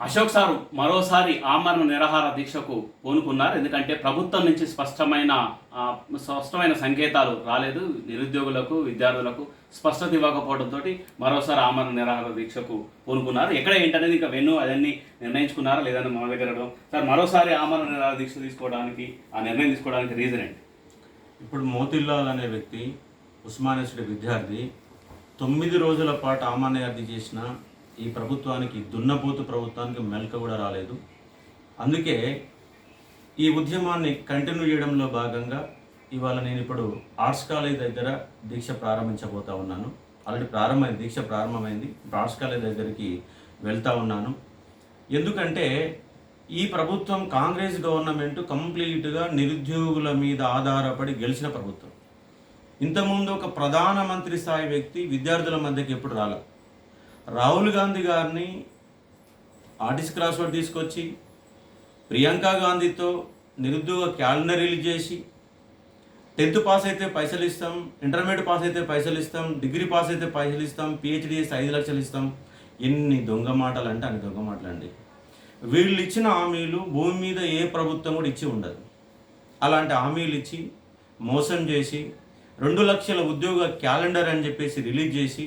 Ashok sir మరోసారి ఆమరణ నిరాహార దీక్షకు పూనుకున్నారు. ఎందుకంటే ప్రభుత్వం నుంచి స్పష్టమైన స్పష్టమైన సంకేతాలు రాలేదు. నిరుద్యోగులకు విద్యార్థులకు స్పష్టత ఇవ్వకపోవడంతో మరోసారి ఆమరణ నిరాహార దీక్షకు పూనుకున్నారు. ఎక్కడ ఏంటనేది ఇంకా వెన్ను అవన్నీ నిర్ణయించుకున్నారా లేదని మన దగ్గర సార్ మరోసారి ఆమరణ నిరాహార దీక్ష తీసుకోవడానికి ఆ నిర్ణయం తీసుకోవడానికి రీజన్ ఏంటి? ఇప్పుడు మోతిలాల్ అనే వ్యక్తి ఉస్మానియా విద్యార్థి తొమ్మిది రోజుల పాటు ఆమాన్యార్థి చేసిన ఈ ప్రభుత్వానికి దున్నపోతు ప్రభుత్వానికి మెలక కూడా రాలేదు. అందుకే ఈ ఉద్యమాన్ని కంటిన్యూ చేయడంలో భాగంగా ఇవాళ నేను ఇప్పుడు ఆర్ట్స్ కాలేజ్ దగ్గర దీక్ష ప్రారంభించబోతా ఉన్నాను. ఆల్రెడీ ప్రారంభమైంది దీక్ష ప్రారంభమైంది. ఆర్ట్స్ కాలేజ్ దగ్గరికి వెళ్తా ఉన్నాను. ఎందుకంటే ఈ ప్రభుత్వం కాంగ్రెస్ గవర్నమెంట్ కంప్లీట్గా నిరుద్యోగుల మీద ఆధారపడి గెలిచిన ప్రభుత్వం. ఇంతకుముందు ఒక ప్రధానమంత్రి స్థాయి వ్యక్తి విద్యార్థుల మధ్యకి ఎప్పుడు రాలేదు రాహుల్ గాంధీ గారిని ఆర్టిస్ట్ క్రాస్ తీసుకొచ్చి ప్రియాంక గాంధీతో నిరుద్యోగ క్యాలెండర్ రిలీజ్ చేసి టెన్త్ పాస్ అయితే పైసలు ఇస్తాం ఇంటర్మీడియట్ పాస్ అయితే పైసలు ఇస్తాం డిగ్రీ పాస్ అయితే పైసలు ఇస్తాం పిహెచ్డి చేస్తే ఐదు లక్షలు ఇస్తాం. ఎన్ని దొంగ మాటలు అంటే అన్ని దొంగ మాటలు అండి. వీళ్ళు ఇచ్చిన హామీలు భూమి మీద ఏ ప్రభుత్వం కూడా ఇచ్చి ఉండదు. అలాంటి హామీలు ఇచ్చి మోసం చేసి రెండు లక్షల ఉద్యోగ క్యాలెండర్ అని చెప్పేసి రిలీజ్ చేసి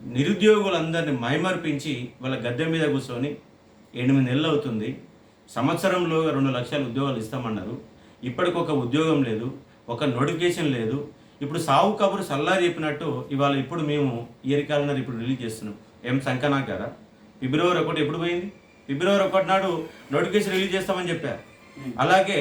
నిరుద్యోగులందరినీ మైమర్పించి వాళ్ళ గద్దె మీద కూర్చొని ఎనిమిది నెలలు అవుతుంది. సంవత్సరంలో రెండు లక్షల ఉద్యోగాలు ఇస్తామన్నారు. ఇప్పటికొక ఉద్యోగం లేదు ఒక నోటిఫికేషన్ లేదు. ఇప్పుడు సావు కబురు సల్లా చెప్పినట్టు ఇవాళ ఇప్పుడు మేము ఇయర్ క్యాలెండర్ ఇప్పుడు రిలీజ్ చేస్తున్నాం. ఏం సంకనా గారా? ఫిబ్రవరి ఒకటి ఎప్పుడు పోయింది? ఫిబ్రవరి ఒకటి నాడు నోటిఫికేషన్ రిలీజ్ చేస్తామని చెప్పారు. అలాగే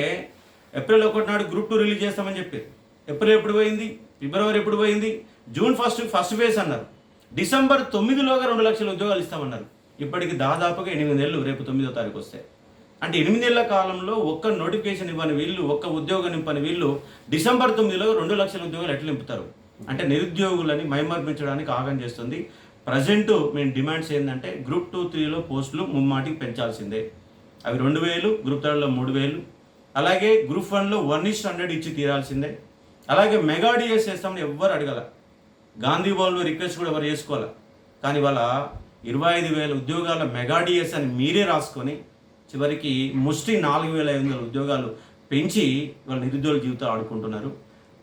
ఏప్రిల్ ఒకటి నాడు గ్రూప్ టూ రిలీజ్ చేస్తామని చెప్పారు. ఏప్రిల్ ఎప్పుడు పోయింది? ఫిబ్రవరి ఎప్పుడు పోయింది? జూన్ ఫస్ట్ ఫస్ట్ ఫేజ్ అన్నారు. డిసెంబర్ తొమ్మిదిలోగా రెండు లక్షల ఉద్యోగాలు ఇస్తామన్నారు. ఇప్పటికి దాదాపుగా ఎనిమిది నెలలు రేపు తొమ్మిదో తారీఖు వస్తాయి అంటే ఎనిమిది కాలంలో ఒక్క నోటిఫికేషన్ ఇవ్వని వీళ్ళు ఒక్క ఉద్యోగం నింపని వీళ్ళు డిసెంబర్ తొమ్మిదిలో రెండు లక్షల ఉద్యోగాలు ఎట్లా నింపుతారు? అంటే నిరుద్యోగులని మైమర్పించడానికి ఆగం చేస్తుంది. ప్రజెంట్ మేము డిమాండ్స్ ఏంటంటే గ్రూప్ టూ త్రీలో పోస్టులు ముమ్మాటికి పెంచాల్సిందే. అవి రెండు వేలు గ్రూప్ థర్డ్లో మూడు వేలు. అలాగే గ్రూప్ వన్లో వన్ ఇస్ హండ్రెడ్ ఇచ్చి తీరాల్సిందే. అలాగే మెగా డిఎస్ చేస్తామని ఎవ్వరు అడగల. గాంధీ వాళ్ళు రిక్వెస్ట్ కూడా ఎవరు చేసుకోవాలి? కానీ వాళ్ళ ఇరవై ఐదు వేల ఉద్యోగాల మెగాడిఎస్ అని మీరే రాసుకొని చివరికి ముష్టి నాలుగు వేల ఐదు వందల ఉద్యోగాలు పెంచి వాళ్ళ నిరుద్యోగుల జీవితాలు ఆడుకుంటున్నారు.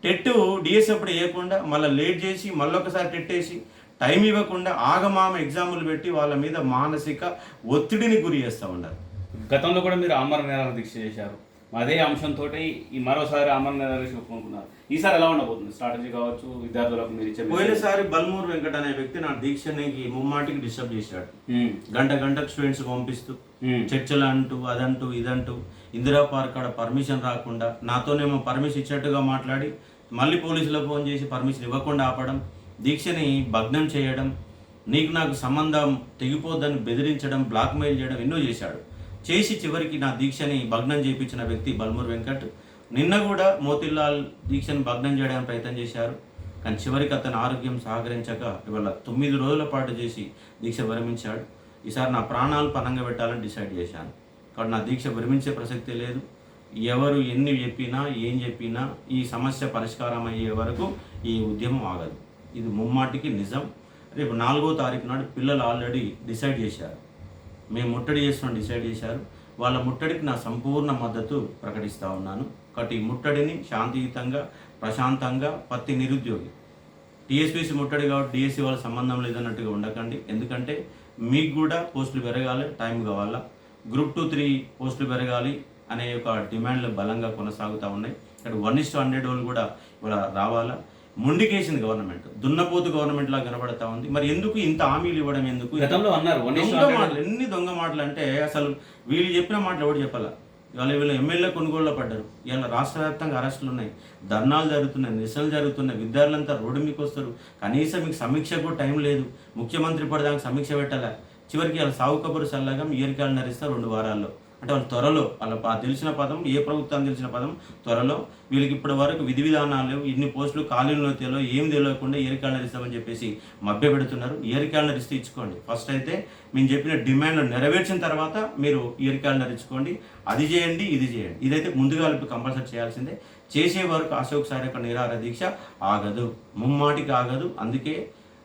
టెట్ డిఎస్ అప్పుడు వేయకుండా మళ్ళీ లేట్ చేసి మళ్ళీ ఒకసారి టెట్ వేసి టైం ఇవ్వకుండా ఆగమామ ఎగ్జాములు పెట్టి వాళ్ళ మీద మానసిక ఒత్తిడిని గురి చేస్తూ ఉన్నారు. గతంలో కూడా మీరు ఆమరణ నేరాలు దీక్ష చేశారు. అదే అంశంతో ఈ మరోసారి నిరాహార దీక్ష పూనుకున్నారు ఈసారి ఎలా ఉండబోతుంది? స్ట్రాటజీ కావచ్చు విద్యార్థులకు మీరు ఇచ్చే? పోయినసారి బల్మూర్ వెంకట అనే వ్యక్తి నా దీక్షనికి ముమ్మాటికి డిస్టర్బ్ చేశాడు. గంట గంటకు స్టూడెంట్స్ పంపిస్తూ. చర్చలు అంటూ అదంటూ ఇదంటూ ఇందిరా పార్క్ ఆడ పర్మిషన్ రాకుండా నాతోనేమో పర్మిషన్ ఇచ్చినట్టుగా మాట్లాడి మళ్ళీ పోలీసులకు ఫోన్ చేసి పర్మిషన్ ఇవ్వకుండా ఆపడం దీక్షని భగ్నం చేయడం నీకు నాకు సంబంధం తెగిపోద్దని బెదిరించడం బ్లాక్మెయిల్ చేయడం ఎన్నో చేశాడు. చేసి చివరికి నా దీక్షని భగ్నం చేయించిన వ్యక్తి బల్మూర్ వెంకట్. నిన్న కూడా మోతిలాల్ దీక్షను భగ్నం చేయడానికి ప్రయత్నం చేశారు. కానీ చివరికి అతని ఆరోగ్యం సహకరించక ఇవాళ తొమ్మిది రోజుల పాటు చేసి దీక్ష విరమించాడు. ఈసారి నా ప్రాణాలు పనంగా పెట్టాలని డిసైడ్ చేశాను. కాబట్టి నా దీక్ష విరమించే ప్రసక్తి లేదు. ఎవరు ఎన్ని చెప్పినా ఏం చెప్పినా ఈ సమస్య పరిష్కారం అయ్యే వరకు ఈ ఉద్యమం ఆగదు. ఇది ముమ్మాటికి నిజం. రేపు నాలుగో తారీఖు నాడు పిల్లలు ఆల్రెడీ డిసైడ్ చేశారు. మేము ముట్టడి చేసిన డిసైడ్ చేశారు. వాళ్ళ ముట్టడికి నా సంపూర్ణ మద్దతు ప్రకటిస్తూ ఉన్నాను. కాబట్టి ఈ ముట్టడిని శాంతియుతంగా ప్రశాంతంగా ప్రతి నిరుద్యోగి టీఎస్పీసీ ముట్టడి కాబట్టి డిఎస్సి వాళ్ళ సంబంధం లేదన్నట్టుగా ఉండకండి. ఎందుకంటే మీకు కూడా పోస్టులు పెరగాలి టైం కావాలా. గ్రూప్ టూ త్రీ పోస్టులు పెరగాలి అనే ఒక డిమాండ్లు బలంగా కొనసాగుతూ ఉన్నాయి. ఇక్కడ వన్ ఇస్ట్ హండ్రెడ్ వాళ్ళు కూడా ఇవాళ రావాలా. ముండికేసింది గవర్నమెంట్ దున్నపోతు గవర్నమెంట్ లా కనబడతా ఉంది. మరి ఎందుకు ఇంత హామీలు ఇవ్వడం ఎందుకు? గతంలో అన్నారు దొంగ మాటలు ఎన్ని దొంగ మాటలు అంటే అసలు వీళ్ళు చెప్పిన మాటలు ఎవరు చెప్పాల? ఇవాళ వీళ్ళు ఎమ్మెల్యే కొనుగోలులో పడ్డారు. ఇవాళ రాష్ట్ర వ్యాప్తంగా అరెస్టులు ఉన్నాయి. ధర్నాలు జరుగుతున్నాయి నిరసనలు జరుగుతున్నాయి. విద్యార్థులంతా రోడ్డు మీకు వస్తారు. కనీసం మీకు సమీక్ష కూడా టైం లేదు. ముఖ్యమంత్రి పడదానికి సమీక్ష పెట్టాలా? చివరికి వాళ్ళ సాగు కబురు సల్లగా ఇయర్ క్యాలెండర్ ఇస్తారు రెండు వారాల్లో. అంటే వాళ్ళు త్వరలో వాళ్ళ తెలిసిన పదం ఏ ప్రభుత్వం తెలిసిన పదం త్వరలో వీళ్ళకి ఇప్పటి వరకు విధి విధానాలు ఇన్ని పోస్టులు ఖాళీలో తెలియో ఏం తెలియకుండా ఇయర్ క్యాలెండర్ ఇస్తామని చెప్పేసి మభ్య పెడుతున్నారు ఇయర్ క్యాలెండర్ ఇస్తే ఇచ్చుకోండి. ఫస్ట్ అయితే మేము చెప్పిన డిమాండ్లు నెరవేర్చిన తర్వాత మీరు ఇయర్ క్యాలెండర్ ఇచ్చుకోండి. అది చేయండి ఇది చేయండి. ఇదైతే ముందుగా కంపల్సరీ చేయాల్సిందే. చేసే వరకు అశోక్ సార్ యొక్క నిరాహార దీక్ష ఆగదు. ముమ్మాటికి ఆగదు. అందుకే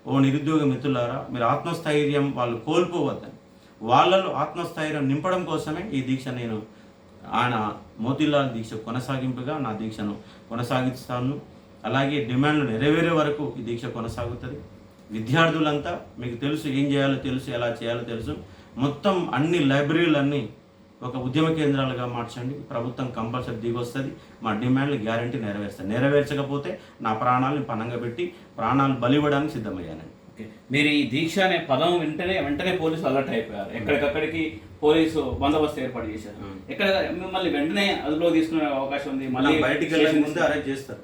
ఓ నిరుద్యోగ మిత్రులారా మీరు ఆత్మస్థైర్యం వాళ్ళు కోల్పోవద్దని వాళ్ళలో ఆత్మస్థైర్యం నింపడం కోసమే ఈ దీక్ష నేను ఆయన మోతీలాల్ దీక్ష కొనసాగింపుగా నా దీక్షను కొనసాగిస్తాను. అలాగే డిమాండ్లు నెరవేరే వరకు ఈ దీక్ష కొనసాగుతుంది. విద్యార్థులంతా మీకు తెలుసు ఏం చేయాలో తెలుసు ఎలా చేయాలో తెలుసు. మొత్తం అన్ని లైబ్రరీలన్నీ ఒక ఉద్యమ కేంద్రాలుగా మార్చండి. ప్రభుత్వం కంపల్సరీ దిగొస్తుంది. మా డిమాండ్లు గ్యారంటీ నెరవేరుస్తుంది నెరవేర్చకపోతే నా ప్రాణాలను పనంగా పెట్టి ప్రాణాలు బలివ్వడానికి సిద్ధమయ్యానండి. మీరు ఈ దీక్ష అనే పదం వెంటనే వెంటనే పోలీసు అలర్ట్ అయిపోయారు. ఎక్కడికక్కడికి పోలీసు బందోబస్తు ఏర్పాటు చేశారు. ఎక్కడ మిమ్మల్ని వెంటనే అదుపులో తీసుకునే అవకాశం ఉంది. మళ్ళీ బయటికి వెళ్ళే ముందే అరెస్ట్ చేస్తారు.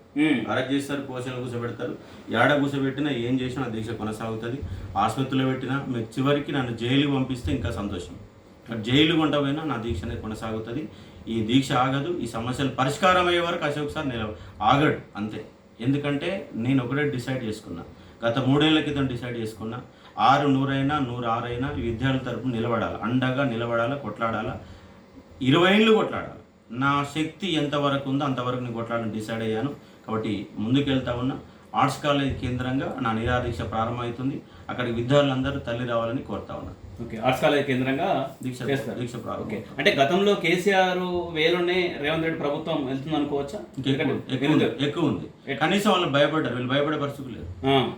అరెస్ట్ చేస్తారు పోషణలు కూర్చోబెడతారు. ఏడ కూర్చోబెట్టినా ఏం చేసినా ఆ దీక్ష కొనసాగుతుంది. ఆసుపత్రిలో పెట్టినా మీరు చివరికి నన్ను జైలుకి పంపిస్తే ఇంకా సంతోషం. జైలు కొంట పోయినా నా దీక్ష అనేది కొనసాగుతుంది. ఈ దీక్ష ఆగదు. ఈ సమస్యలు పరిష్కారం అయ్యే వరకు అశోక్ సార్ నిలవ ఆగడు. అంతే. ఎందుకంటే నేను ఒకటే డిసైడ్ చేసుకున్నా. గత మూడేళ్ళ క్రితం డిసైడ్ చేసుకున్నా ఆరు నూరైనా నూరు ఆరైనా విద్యార్థుల తరపున నిలబడాలి? అండగా నిలబడాలా? కొట్లాడాలా? ఇరవై ఏళ్ళు కొట్లాడాలి? నా శక్తి ఎంతవరకు ఉందో అంతవరకు నేను కొట్లాడని డిసైడ్ అయ్యాను. కాబట్టి ముందుకు వెళ్తా ఉన్నా. ఆర్ట్స్ కాలేజ్ కేంద్రంగా నా నిరాదీక్ష ప్రారంభమవుతుంది. అక్కడికి విద్యార్థులందరూ తల్లి రావాలని కోరుతా ఉన్నాను ఓకే ఆర్ట్స్ కాలేజ్ కేంద్రంగా దీక్ష చేస్తారు. దీక్ష ఓకే. అంటే గతంలో కేసీఆర్ వేలోనే రేవంత్ రెడ్డి ప్రభుత్వం వెళ్తుంది అనుకోవచ్చా? ఎక్కువ ఉంది కనీసం వాళ్ళు భయపడ్డారు వీళ్ళు భయపడే పరిస్థితి లేదు.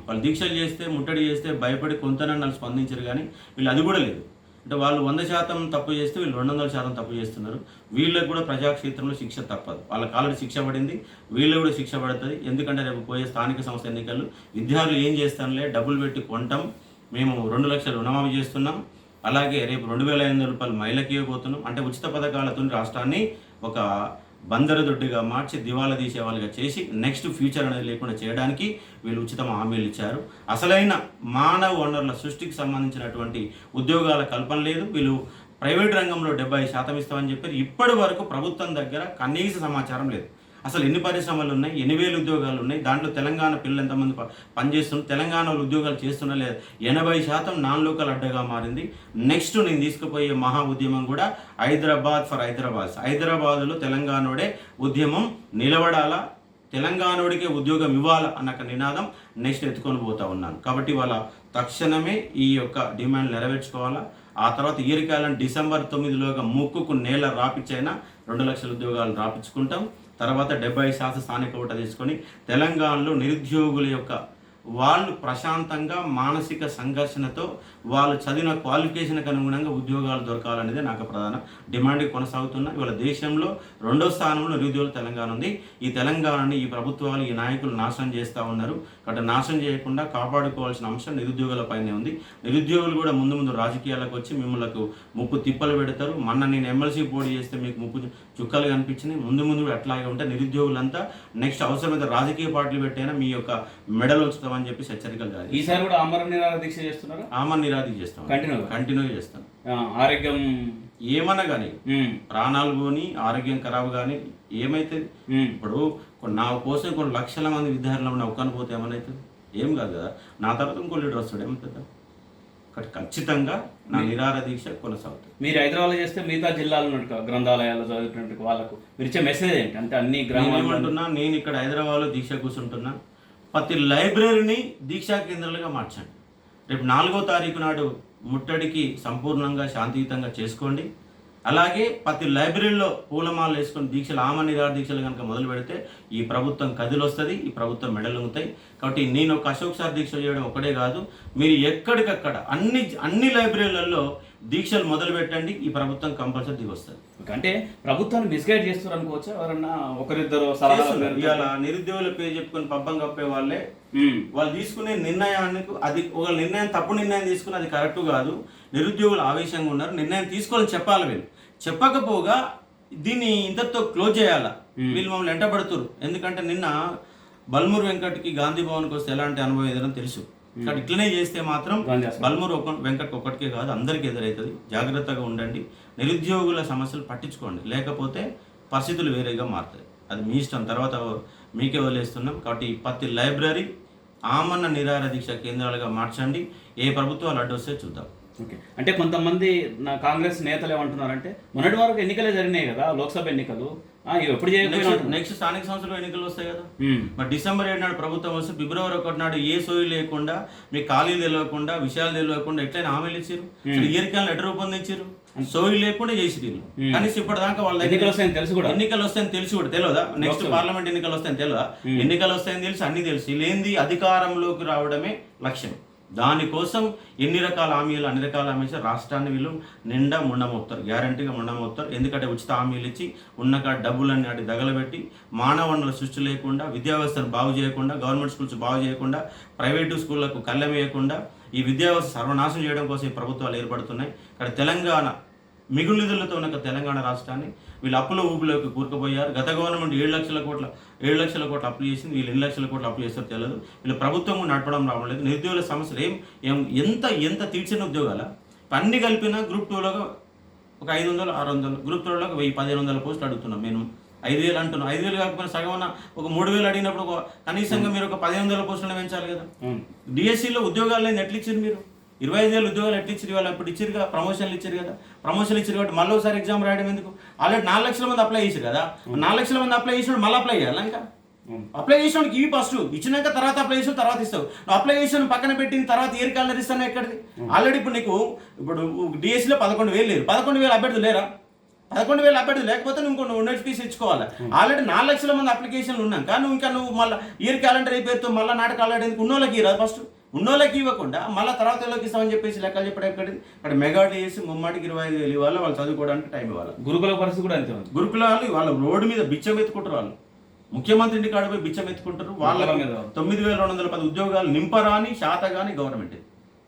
వాళ్ళు దీక్షలు చేస్తే ముట్టడి చేస్తే భయపడి కొంతనన్నా వాళ్ళు స్పందించరు కానీ వీళ్ళు అది కూడా లేదు. అంటే వాళ్ళు వంద శాతం తప్పు చేస్తే వీళ్ళు రెండు వందల శాతం తప్పు చేస్తున్నారు. వీళ్ళకి కూడా ప్రజాక్షేత్రంలో శిక్ష తప్పదు. వాళ్ళకి ఆల్రెడీ శిక్ష పడింది వీళ్ళకి కూడా శిక్ష పడుతుంది. ఎందుకంటే రేపు పోయే స్థానిక సంస్థ ఎన్నికలు విద్యార్థులు ఏం చేస్తానులే డబ్బులు పెట్టి కొంటాం మేము రెండు లక్షలు రుణమాఫీ చేస్తున్నాం. అలాగే రేపు రెండు వేల ఐదు వందల రూపాయలు మహిళకి ఇవ్వబోతున్నాం. అంటే ఉచిత పథకాలతో రాష్ట్రాన్ని ఒక బందరు దొడ్డుగా మార్చి దివాలా తీసే వాళ్ళుగా చేసి నెక్స్ట్ ఫ్యూచర్ అనేది లేకుండా చేయడానికి వీళ్ళు ఉచిత హామీలు ఇచ్చారు. అసలైన మానవ వనరుల సృష్టికి సంబంధించినటువంటి ఉద్యోగాల కల్పన లేదు. వీళ్ళు ప్రైవేట్ రంగంలో డెబ్బై శాతం ఇస్తామని చెప్పారు. ఇప్పటి వరకు ప్రభుత్వం దగ్గర కనీస సమాచారం లేదు. అసలు ఎన్ని పరిశ్రమలు ఉన్నాయి? ఎన్ని వేలు ఉద్యోగాలు ఉన్నాయి? దాంట్లో తెలంగాణ పిల్లలు ఎంతమంది ప- పనిచేస్తున్నారు? తెలంగాణ ఉద్యోగాలు చేస్తున్నా లేదా? ఎనభై శాతం నాన్ లోకల్ అడ్డగా మారింది. నెక్స్ట్ నేను తీసుకుపోయే మహా ఉద్యమం కూడా హైదరాబాద్ ఫర్ హైదరాబాద్. హైదరాబాద్లో తెలంగాణోడే ఉద్యమం నిలబడాలా? తెలంగాణోడికే ఉద్యోగం ఇవ్వాలా అన్న ఒక నినాదం నెక్స్ట్ ఎత్తుకొని పోతా ఉన్నాను. కాబట్టి వాళ్ళ తక్షణమే ఈ యొక్క డిమాండ్ నెరవేర్చుకోవాలా? ఆ తర్వాత ఈరికాలం డిసెంబర్ తొమ్మిదిలోగా ముక్కుకు నేల రాపిచ్చైనా రెండు లక్షల ఉద్యోగాలు రాపించుకుంటాం తర్వాత డెబ్బై శాతం స్థానిక ఓట తీసుకొని తెలంగాణలో నిరుద్యోగుల యొక్క వాళ్ళు ప్రశాంతంగా మానసిక సంఘర్షణతో వాళ్ళు చదివిన క్వాలిఫికేషన్కి అనుగుణంగా ఉద్యోగాలు దొరకాలనేది నాకు ప్రధాన. డిమాండ్ కొనసాగుతున్న. ఇవాళ దేశంలో రెండో స్థానంలో నిరుద్యోగులు తెలంగాణ ఉంది. ఈ తెలంగాణని ఈ ప్రభుత్వాలు ఈ నాయకులు నాశనం చేస్తూ ఉన్నారు. కాబట్టి నాశనం చేయకుండా కాపాడుకోవాల్సిన అంశం నిరుద్యోగుల పైనే ఉంది. నిరుద్యోగులు కూడా ముందు ముందు రాజకీయాలకు వచ్చి మిమ్మల్ని ముప్పు తిప్పలు పెడతారు. మొన్న నేను ఎమ్మెల్సీ పోటీ చేస్తే మీకు ముప్పు చుక్కలు కనిపించినాయి. ముందు ముందు అట్లాగే ఉంటే నిరుద్యోగులంతా నెక్స్ట్ అవసరమైతే రాజకీయ పార్టీలు పెట్టైనా మీ యొక్క మెడల్ ఉంచుతామని చెప్పి హెచ్చరికలు జారీ ఈసారి కూడా ఆమరణ నిరాహార దీక్ష చేస్తున్నారా? ఆమన్ నిరాది చేస్తాం. కంటిన్యూ కంటిన్యూగా చేస్తాం. ఆరోగ్యం ఏమన్నా కానీ ప్రాణాలు పోని ఆరోగ్యం ఖరాబ్ కానీ ఏమైతే. ఇప్పుడు కొన్ని నా కోసం కొన్ని లక్షల మంది విద్యార్థులు ఉన్న ఒక్కని పోతే ఏమనవుతుంది ఏం కాదు కదా. నా తర్వాత ఇంకో లీడర్ వస్తాడు ఏమవుతుంది కాబట్టి ఖచ్చితంగా నా నిరార దీక్ష కొనసాగుతుంది. మీరు హైదరాబాద్ చేస్తే మిగతా జిల్లాలో గ్రంథాలయాల్లో చదువుతున్నట్టు వాళ్ళకు. మీరు ఇచ్చే మెసేజ్ ఏంటి? అంటే అన్ని నేను గ్రామాలు ఏమంటున్నా నేను ఇక్కడ హైదరాబాద్లో దీక్ష కూర్చుంటున్నా. ప్రతి లైబ్రరీని దీక్షా కేంద్రాలుగా మార్చండి. రేపు నాలుగో తారీఖు నాడు ముట్టడికి సంపూర్ణంగా శాంతియుతంగా చేసుకోండి. అలాగే ప్రతి లైబ్రరీలో పూలమాలలు వేసుకొని దీక్షలు ఆమ నిరాహార దీక్షలు కనుక మొదలు పెడితే ఈ ప్రభుత్వం కదిలొస్తుంది ఈ ప్రభుత్వం మెడలు ఉంటాయి కాబట్టి నేను ఒక అశోక్ సార్ దీక్ష చేయడం ఒకటే కాదు మీరు ఎక్కడికక్కడ అన్ని అన్ని లైబ్రరీలలో దీక్షలు మొదలు పెట్టండి ఈ ప్రభుత్వం కంపల్సరీ దిగి వస్తుంది ఓకే, అంటే ప్రభుత్వాన్ని మిస్గైడ్ చేస్తారు అనుకోవచ్చా? ఎవరన్నా ఒకరిద్దరు? ఇవాళ నిరుద్యోగుల పేరు చెప్పుకొని పబ్బం కప్పే వాళ్ళే. వాళ్ళు తీసుకునే నిర్ణయానికి అది ఒక నిర్ణయం తప్పు నిర్ణయం తీసుకుని అది కరెక్ట్ కాదు. నిరుద్యోగులు ఆవేశంగా ఉన్నారు. నిర్ణయం తీసుకోవాలని చెప్పాలి వీళ్ళు. చెప్పకపోగా దీన్ని ఇంతటితో క్లోజ్ చేయాలా? వీళ్ళు మమ్మల్ని ఎంటబడుతురు. ఎందుకంటే నిన్న బల్మూరు వెంకట్కి గాంధీ భవన్కి వస్తే ఎలాంటి అనుభవం ఏదైనా తెలుసు. కానీ ఇట్లనే చేస్తే మాత్రం. బల్మూరు ఒక వెంకట్ ఒక్కటికే కాదు అందరికీ ఎదురవుతుంది. జాగ్రత్తగా ఉండండి. నిరుద్యోగుల సమస్యలు పట్టించుకోండి. లేకపోతే పరిస్థితులు వేరేగా మారుతాయి. అది మీ ఇష్టం. తర్వాత మీకే వదిలేస్తున్నాం. కాబట్టి ఈ ప్రతి లైబ్రరీ ఆమన్న నిరాహార దీక్ష కేంద్రాలుగా మార్చండి. ఏ ప్రభుత్వాలు అడ్డొస్తే చూద్దాం. ఓకే. అంటే కొంతమంది నా కాంగ్రెస్ నేతలు ఏమంటున్నారంటే మొన్నటి వరకు ఎన్నికలే జరిగినాయి కదా లోక్సభ ఎన్నికలు. ఎప్పుడు నెక్స్ట్ స్థానిక సంస్థలు ఎన్నికలు వస్తాయి కదా. మరి డిసెంబర్ ఏడు నాడు ప్రభుత్వం వస్తే ఫిబ్రవరి ఒకటి నాడు ఏ సోయి లేకుండా మీ ఖాళీలు తెలియకుండా విషయాలు తెలియకుండా ఎట్లయినా హామీలు ఇచ్చారు ఇయర్కాలను ఎట్లా రూపొందించారు సోయి లేకుండా చేసి వీళ్ళు కనీసం ఇప్పటిదాకా వాళ్ళ ఎన్నికలు వస్తాయని తెలుసు కూడా. ఎన్నికలు వస్తాయని తెలిసి కూడా. తెలియదా నెక్స్ట్ పార్లమెంట్ ఎన్నికలు వస్తాయని తెలియదా ఎన్నికలు వస్తాయని తెలిసి అన్ని తెలుసు. లేనిది అధికారంలోకి రావడమే లక్ష్యం. దానికోసం ఎన్ని రకాల హామీలు అన్ని రకాల హామీలు రాష్ట్రాన్ని వీళ్ళు నిండా ముండమవుతారు గ్యారంటీగా ముండమవుతారు ఎందుకంటే ఉచిత హామీలు ఇచ్చి ఉన్నక డబ్బులన్నీ అటు దగలబెట్టి మానవ వనరుల సృష్టి లేకుండా విద్యా వ్యవస్థను బాగు చేయకుండా గవర్నమెంట్ స్కూల్స్ బాగు చేయకుండా ప్రైవేటు స్కూళ్ళకు కళ్ళెం వేయకుండా ఈ విద్యా వ్యవస్థ సర్వనాశనం చేయడం కోసం ఈ ప్రభుత్వాలు ఏర్పడుతున్నాయి. ఇక్కడ తెలంగాణ మిగులు నిధులతో ఉన్న తెలంగాణ రాష్ట్రాన్ని వీళ్ళు అప్పుల ఊపిలోకి కూరుకుపోయారు. గత గవర్నమెంట్ ఏడు లక్షల కోట్ల ఏడు లక్షల కోట్ల అప్పు చేసింది. వీళ్ళు ఎన్ని లక్షల కోట్ల అప్పు చేస్తారో తెలియదు వీళ్ళు ప్రభుత్వం కూడా నడపడం రావడం లేదు. నిరుద్యోగుల సమస్యలు ఏం ఏం ఎంత ఎంత తీర్చిన ఉద్యోగాల? అన్ని కలిపిన గ్రూప్ టూలో ఒక ఐదు వందలు ఆరు వందలు గ్రూప్ టూలో ఒక వెయ్యి పదిహేను వందల పోస్టులు అడుగుతున్నాం మేము. ఐదు వేలు అంటున్నాం. ఐదు వేలు కాకపోయినా సగం ఒక మూడు వేలు అడిగినప్పుడు కనీసంగా మీరు ఒక పదిహేను వందల పోస్టులు పెంచాలి కదా. డిఎస్సిలో ఉద్యోగాలు లేని ఎట్లా ఇచ్చారు మీరు? ఇరవై ఐదు వేలు ఉద్యోగాలు ఎట్లా ఇచ్చారు వాళ్ళు అప్పుడు ఇచ్చారు కదా ప్రమోషన్లు ఇచ్చారు కదా. ప్రమోషన్లు ఇచ్చారు కాబట్టి మళ్ళీ ఒకసారి ఎగ్జామ్ రాయడం ఎందుకు? ఆల్రెడీ నాలుగు లక్షల మంది అప్లై చేశారు కదా. నాలుగు లక్షల మంది అప్లై చేసినప్పుడు మళ్ళీ అప్లై చేయాలి ఇంకా. అప్లై చేసినోడికి ఇవి ఫస్ట్ ఇచ్చినాక తర్వాత అప్లై చేసిన తర్వాత ఇస్తావు. నువ్వు అప్లై చేసిన పక్కన పెట్టిన తర్వాత ఇయర్ క్యాలెండర్ ఇస్తాను ఎక్కడిది? ఆల్రెడీ ఇప్పుడు నీకు ఇప్పుడు డిఎస్సిలో పదకొండు వేలు లేరు. పదకొండు వేలు అభ్యర్థులు లేరా? పదకొండు వేలు అభ్యర్థులు లేకపోతే నువ్వు ఇంకో నువ్వు నోటిఫికేషన్ ఇచ్చుకోవాలి ఆల్రెడీ నాలుగు లక్షల మంది అప్లికేషన్లు ఉన్నాక నువ్వు ఇంకా నువ్వు మళ్ళీ ఇయర్ క్యాలెండర్ అయిపోతే మళ్ళీ నాటకాలు ఆడేందుకు ఉన్నోళ్ళకి ఇరా ఫస్ట్ ఉన్నోళ్ళకి ఇవ్వకుండా మళ్ళీ తర్వాత వాళ్ళకి ఇస్తామని చెప్పేసి లెక్కలు చెప్పడం ఎక్కడి అక్కడ మెగాట్ చేసి ముమ్మాటికి ఇరవై ఐదు వేలు ఇవ్వాలి? వాళ్ళు చదువుకోవడానికి టైం ఇవ్వాలి? గురుకుల పరిస్థితి కూడా అంతే ఉంది. గురుకులాలు వాళ్ళ రోడ్డు మీద బిచ్చం ఎత్తుకుంటారు వాళ్ళు. ముఖ్యమంత్రి ఇంటి కాడ పోయి బిచ్చం ఎత్తుకుంటారు. వాళ్ళ. తొమ్మిది వేల రెండు వందల పది ఉద్యోగాలు నింపరాని శాతగాని గవర్నమెంట్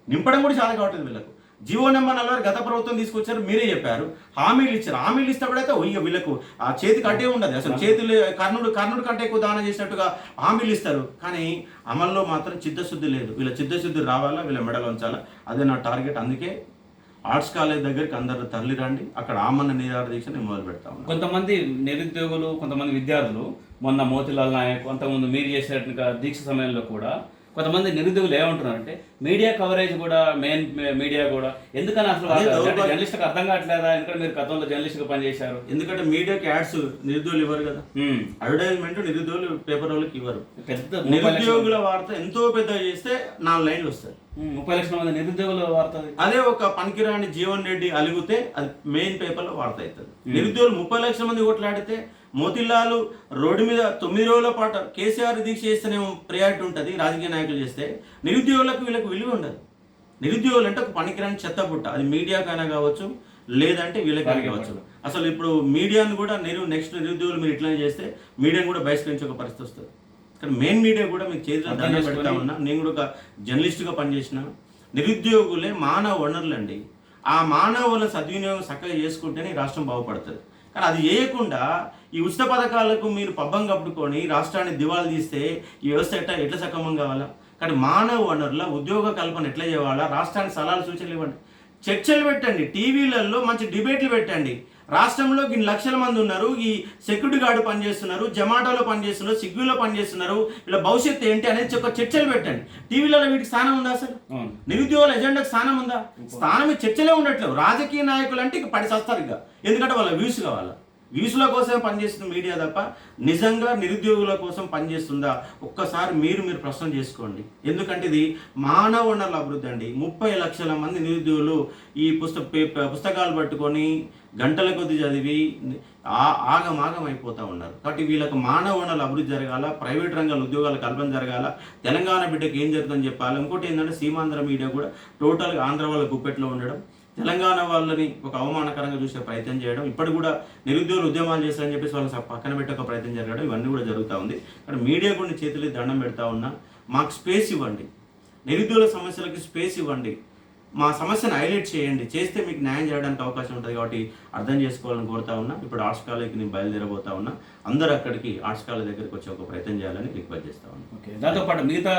నింపడం కూడా శాత కావట్లేదు వీళ్ళకు. జీవో నెంబర్ నలభై గత ప్రభుత్వం తీసుకొచ్చారు మీరే చెప్పారు. హామీలు ఇచ్చారు. హామీలు ఇస్తే ఇక వీళ్ళకు ఆ చేతి కట్టే ఉండదు. అసలు చేతులు కర్ణుడు కర్ణుడు కంటే ఎక్కువ దానం చేసినట్టుగా హామీలు ఇస్తారు. కానీ అమల్లో మాత్రం చిత్తశుద్ధి లేదు. వీళ్ళ చిత్తశుద్ధి రావాలా వీళ్ళ మెడలు ఉంచాలా? అదే నా టార్గెట్. అందుకే ఆర్ట్స్ కాలేజ్ దగ్గరికి అందరు తరలి రండి. అక్కడ ఆమన్న నిరాహార దీక్ష నేను మొదలు పెడతాను కొంతమంది నిరుద్యోగులు కొంతమంది విద్యార్థులు మొన్న మోతిలాల్ నాయక్ కొంతమంది మీరు చేసినట్టుగా దీక్ష సమయంలో కూడా కొంతమంది నిరుద్యోగులు ఏమంటున్నారంటే మీడియా కవరేజ్ కూడా మెయిన్ మీడియా కూడా ఎందుకని అసలు. జర్నలిస్ట్కి అర్థం కావట్లేదా? ఎందుకంటే మీరు గతంలో జర్నలిస్ట్గా పనిచేశారు. ఎందుకంటే మీడియాకి యాడ్స్ నిరుద్యోగులు ఇవ్వరు కదా. అడ్వర్టైజ్మెంట్ నిరుద్యోగులు పేపర్ వాళ్ళకి ఇవ్వరు. పెద్ద నిరుద్యోగుల వార్త ఎంతో పెద్ద చేస్తే నాలుగు లైన్లు వస్తాయి. ముప్పై లక్షల మంది నిరుద్యోగులు వార్తది అదే. ఒక పనికిరాని జీవన్ రెడ్డి అలిగితే అది మెయిన్ పేపర్లో వార్త అవుతుంది. నిరుద్యోగులు ముప్పై లక్షల మంది ఓట్లాడితే మోతిలాలు రోడ్డు మీద తొమ్మిది రోజుల పాటు కేసీఆర్ దీక్ష చేస్తేనేమో ప్రియారిటీ ఉంటుంది రాజకీయ నాయకులు చేస్తే. నిరుద్యోగులకు వీళ్ళకి విలువ ఉండదు. నిరుద్యోగులు అంటే ఒక పనికిరాని చెత్త పుట్ట అది మీడియాకైనా కావచ్చు లేదంటే వీళ్ళకైనా కావచ్చు. అసలు ఇప్పుడు మీడియాను కూడా నిరు నెక్స్ట్ నిరుద్యోగులు మీరు ఇట్లా చేస్తే మీడియాను కూడా బహిష్కరించే ఒక పరిస్థితి వస్తుంది. కానీ మెయిన్ మీడియా కూడా మీకు చేతిలో దండం పెడతా ఉన్నా. నేను కూడా ఒక జర్నలిస్ట్గా పనిచేసిన నిరుద్యోగులే మానవ వనరులండి. ఆ మానవ వనరుల సద్వినియోగం చక్కగా చేసుకుంటేనే రాష్ట్రం బాగుపడుతుంది. కానీ అది చేయకుండా ఈ ఉచిత పథకాలకు మీరు పబ్బం కప్పుకొని రాష్ట్రాన్ని దివాళా తీస్తే ఈ వ్యవస్థ ఎట్లా ఎట్లా సక్రమం కావాలా? కానీ మానవ వనరుల ఉద్యోగ కల్పన ఎట్లా చేయాలా? రాష్ట్రానికి సలహాలు సూచనలు ఇవ్వండి. చర్చలు పెట్టండి. టీవీలలో మంచి డిబేట్లు పెట్టండి. రాష్ట్రంలో ఇన్ని లక్షల మంది ఉన్నారు. ఈ సెక్యూరిటీ గార్డు పనిచేస్తున్నారు జమాటోలో పనిచేస్తున్నారు స్విగ్గీలో పనిచేస్తున్నారు. వీళ్ళ భవిష్యత్తు ఏంటి అనేది ఒక చర్చలు పెట్టండి. టీవీలలో వీటికి స్థానం ఉందా అసలు నిరుద్యోగుల ఎజెండాకి స్థానం ఉందా? స్థానం చర్చలే ఉండట్లేదు రాజకీయ నాయకులు అంటే ఇక పడి సస్తారు ఇక. ఎందుకంటే వాళ్ళ వ్యూస్ కావాలా? వ్యూస్ల కోసం పనిచేస్తున్న మీడియా తప్ప నిజంగా నిరుద్యోగుల కోసం పనిచేస్తుందా? ఒక్కసారి మీరు మీరు ప్రశ్న చేసుకోండి. ఎందుకంటే ఇది మానవ వనరుల అభివృద్ధి అండి. ముప్పై లక్షల మంది నిరుద్యోగులు ఈ పుస్తక పే- పుస్తకాలు పట్టుకొని గంటల కొద్ది చదివి ఆగమాగం అయిపోతూ ఉన్నారు. కాబట్టి వీళ్ళకి మానవ వనరుల అభివృద్ధి జరగాల ప్రైవేట్ రంగాల ఉద్యోగాల కల్పన జరగాల తెలంగాణ బిడ్డకి ఏం జరుగుతుందని చెప్పాలి. ఇంకోటి ఏంటంటే సీమాంధ్ర మీడియా కూడా టోటల్గా ఆంధ్ర వాళ్ళ గుప్పెట్లో ఉండడం. తెలంగాణ వాళ్ళని ఒక అవమానకరంగా చూసే ప్రయత్నం చేయడం ఇప్పటి కూడా నిరుద్యోగులు ఉద్యమాలు చేస్తారని చెప్పేసి వాళ్ళని పక్కన పెట్టే ఒక ప్రయత్నం జరగడం ఇవన్నీ కూడా జరుగుతూ ఉంది. కానీ మీడియా కొన్ని చేతులు దండం పెడతా ఉన్నా మాకు స్పేస్ ఇవ్వండి. నిరుద్యోగుల సమస్యలకి స్పేస్ ఇవ్వండి. మా సమస్యను హైలైట్ చేయండి. చేస్తే మీకు న్యాయం చేయడానికి అవకాశం ఉంటుంది కాబట్టి అర్థం చేసుకోవాలని కోరుతా ఉన్నా. ఇప్పుడు ఆర్ట్స్ కాలేజ్కి నేను బయలుదేరబోతా ఉన్నా. అందరూ అక్కడికి ఆర్ట్స్ కాలేజ్ దగ్గరికి వచ్చి ఒక ప్రయత్నం చేయాలని రిక్వెస్ట్ చేస్తా ఉన్నా. ఓకే. దాంతో పాటు మిగతా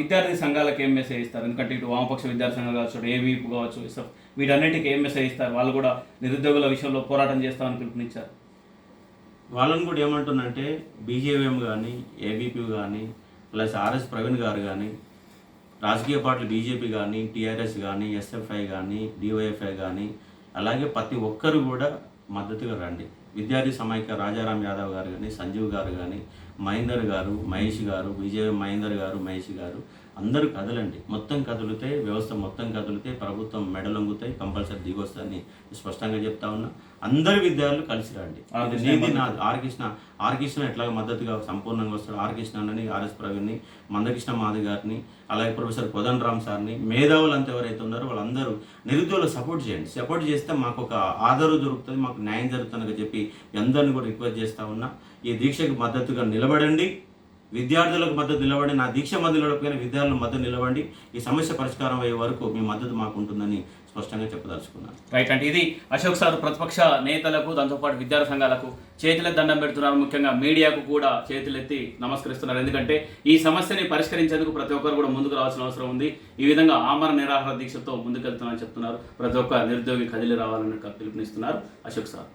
విద్యార్థి సంఘాలకు ఏం మెసేజ్ ఇస్తారు? ఎందుకంటే ఇటు వామపక్ష విద్యార్థి సంఘాలు కావచ్చు ఏవీపీ కావచ్చు వీటన్నిటికీ ఏం మెసేజ్ ఇస్తారు? వాళ్ళు కూడా నిరుద్యోగుల విషయంలో పోరాటం చేస్తామని పిలుపునిచ్చారు. వాళ్ళని కూడా ఏమంటున్నంటే బీజేఎం కానీ ఏబీపీ కానీ ప్లస్ ఆర్ఎస్ ప్రవీణ్ గారు కానీ రాజకీయ పార్టీలు బీజేపీ కానీ టీఆర్ఎస్ కానీ ఎస్ఎఫ్ఐ కానీ డివైఎఫ్ఐ కానీ అలాగే ప్రతి ఒక్కరు కూడా మద్దతుగా రండి. విద్యార్థి సమైక్య రాజారాం యాదవ్ గారు కానీ సంజీవ్ గారు కానీ మహేందర్ గారు మహేష్ గారు విజయ మహేందర్ గారు మహేష్ గారు అందరూ కదలండి. మొత్తం కదిలితే వ్యవస్థ మొత్తం కదిలితే ప్రభుత్వం మెడలొంగుతాయి కంపల్సరీ దిగొస్తుందని స్పష్టంగా చెప్తా ఉన్నా. అందరు విద్యార్థులు కలిసి రండి. ఇది కృష్ణ నీది నాది. ఆర్ కృష్ణ ఆర్ కృష్ణ ఎట్లా మద్దతుగా సంపూర్ణంగా వస్తాడు? ఆర్ కృష్ణ అని ఆర్ఎస్ ప్రవీణ్ని మందకృష్ణ మాది గారిని అలాగే ప్రొఫెసర్ కోదండ రామ్ సార్ని మేధావులు అంతా ఎవరైతే ఉన్నారో వాళ్ళందరూ నిరుద్యోగులు సపోర్ట్ చేయండి. సపోర్ట్ చేస్తే మాకు ఒక ఆదరు దొరుకుతుంది మాకు న్యాయం జరుగుతుందని చెప్పి అందరిని కూడా రిక్వెస్ట్ చేస్తా ఉన్నా. ఈ దీక్షకు మద్దతుగా నిలబడండి. విద్యార్థులకు మద్దతు నిలబడి నా దీక్ష మధ్య నిలబడిపోయిన విద్యార్థులకు మద్దతు నిలబడి ఈ సమస్య పరిష్కారం అయ్యే వరకు మీ మద్దతు మాకు ఉంటుందని స్పష్టంగా చెప్పదలుచుకున్నాను. రైట్ అంటే ఇది అశోక్ సార్ ప్రతిపక్ష నేతలకు దాంతోపాటు విద్యార్థి సంఘాలకు చేతులకు దండం పెడుతున్నారు. ముఖ్యంగా మీడియాకు కూడా చేతులెత్తి నమస్కరిస్తున్నారు. ఎందుకంటే ఈ సమస్యని పరిష్కరించేందుకు ప్రతి ఒక్కరు కూడా ముందుకు రావాల్సిన అవసరం ఉంది. ఈ విధంగా ఆమర నిరాహార దీక్షతో ముందుకెళ్తున్నారని చెప్తున్నారు. ప్రతి ఒక్క నిరుద్యోగి కదిలి రావాలని పిలుపునిస్తున్నారు అశోక్ సార్.